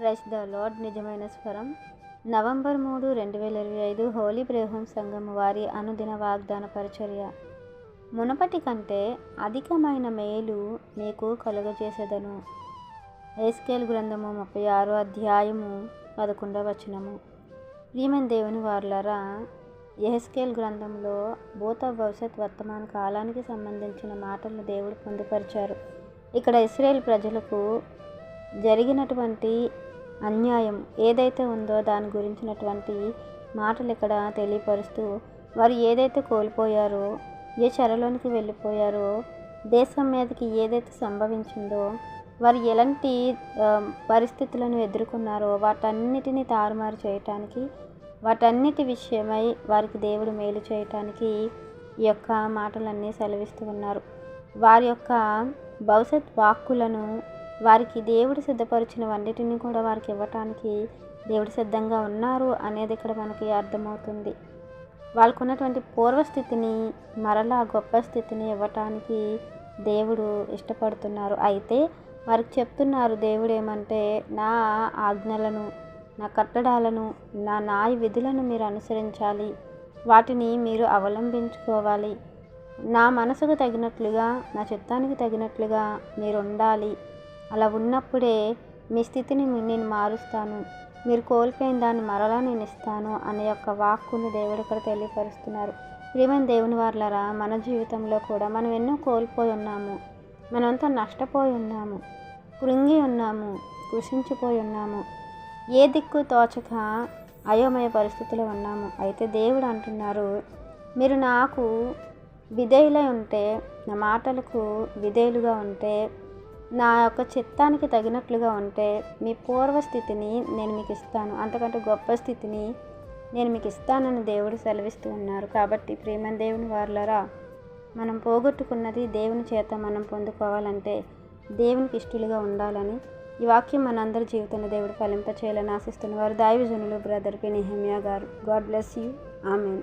Price the lord నిజమైన స్వరం. November మూడు రెండు వేల ఇరవై ఐదు హోలీ ప్రేహం సంఘం వారి అనుదిన వాగ్దాన పరిచర్య. మునపటి కంటే అధికమైన మేలు మీకు కలుగజేసేదను. ఏస్కేల్ గ్రంథము ముప్పై ఆరో అధ్యాయము పదకొండవ వచనము. ప్రియమైన దేవుని వార్లరా ఎహెస్కేల్ గ్రంథంలో భూత భవిష్యత్ వర్తమాన కాలానికి సంబంధించిన మాటలను దేవుడు పొందుపరిచారు. ఇక్కడ ఇస్రాయేల్ ప్రజలకు జరిగినటువంటి అన్యాయం ఏదైతే ఉందో దాని గురించినటువంటి మాటలు ఇక్కడ తెలియపరుస్తూ వారు ఏదైతే కోల్పోయారో ఏ చెరలోనికి వెళ్ళిపోయారో దేశం మీదకి ఏదైతే సంభవించిందో వారు ఎలాంటి పరిస్థితులను ఎదుర్కొన్నారో వాటన్నిటిని తారుమారు చేయటానికి వాటన్నిటి విషయమై వారికి దేవుడు మేలు చేయటానికి ఈ యొక్క మాటలన్నీ సెలవిస్తూ ఉన్నారు. వారి యొక్క భవిష్యత్ వాక్కులను వారికి దేవుడు సిద్ధపరిచినవన్నిటిని కూడా వారికి ఇవ్వటానికి దేవుడు సిద్ధంగా ఉన్నారు అనేది ఇక్కడ మనకి అర్థమవుతుంది. వాళ్ళకు ఉన్నటువంటి పూర్వస్థితిని మరలా గొప్ప స్థితిని ఇవ్వటానికి దేవుడు ఇష్టపడుతున్నారు. అయితే వారికి చెప్తున్నారు దేవుడు ఏమంటే నా ఆజ్ఞలను నా కట్టడాలను నా నాయ విధులను మీరు అనుసరించాలి. వాటిని మీరు అవలంబించుకోవాలి. నా మనసుకు తగినట్లుగా నా చిత్తానికి తగినట్లుగా మీరు ఉండాలి. అలా ఉన్నప్పుడే మీ స్థితిని నేను మారుస్తాను. మీరు కోల్పోయిన దాన్ని మరలా నేను ఇస్తాను అనే యొక్క వాక్కుని దేవుడు ఇక్కడ తెలియపరుస్తున్నారు. ప్రియమైన దేవుని వార్లరా మన జీవితంలో కూడా మనం ఎన్నో కోల్పోయి ఉన్నాము. మనమంతా నష్టపోయి ఉన్నాము. కృంగి ఉన్నాము. కృషించిపోయి ఉన్నాము. ఏ దిక్కు తోచక అయోమయ పరిస్థితిలో ఉన్నాము. అయితే దేవుడు అంటున్నారు మీరు నాకు విధేయులై ఉంటే నా మాటలకు విధేయులుగా ఉంటే నా యొక్క చిత్తానికి తగినట్లుగా ఉంటే మీ పూర్వస్థితిని నేను మీకు ఇస్తాను. అంతకంటే గొప్ప స్థితిని నేను మీకు ఇస్తానని దేవుడు సెలవిస్తూ ఉన్నారు. కాబట్టి ప్రేమ దేవుని వారులరా మనం పోగొట్టుకున్నది దేవుని చేత మనం పొందుకోవాలంటే దేవునికి ఇష్టలుగా ఉండాలని ఈ వాక్యం మనందరి జీవితంలో దేవుడు ఫలింపచేయాలని ఆశిస్తున్న వారు దైవజనులు బ్రదర్ పి నెహమియా గారు. God bless you. Amen.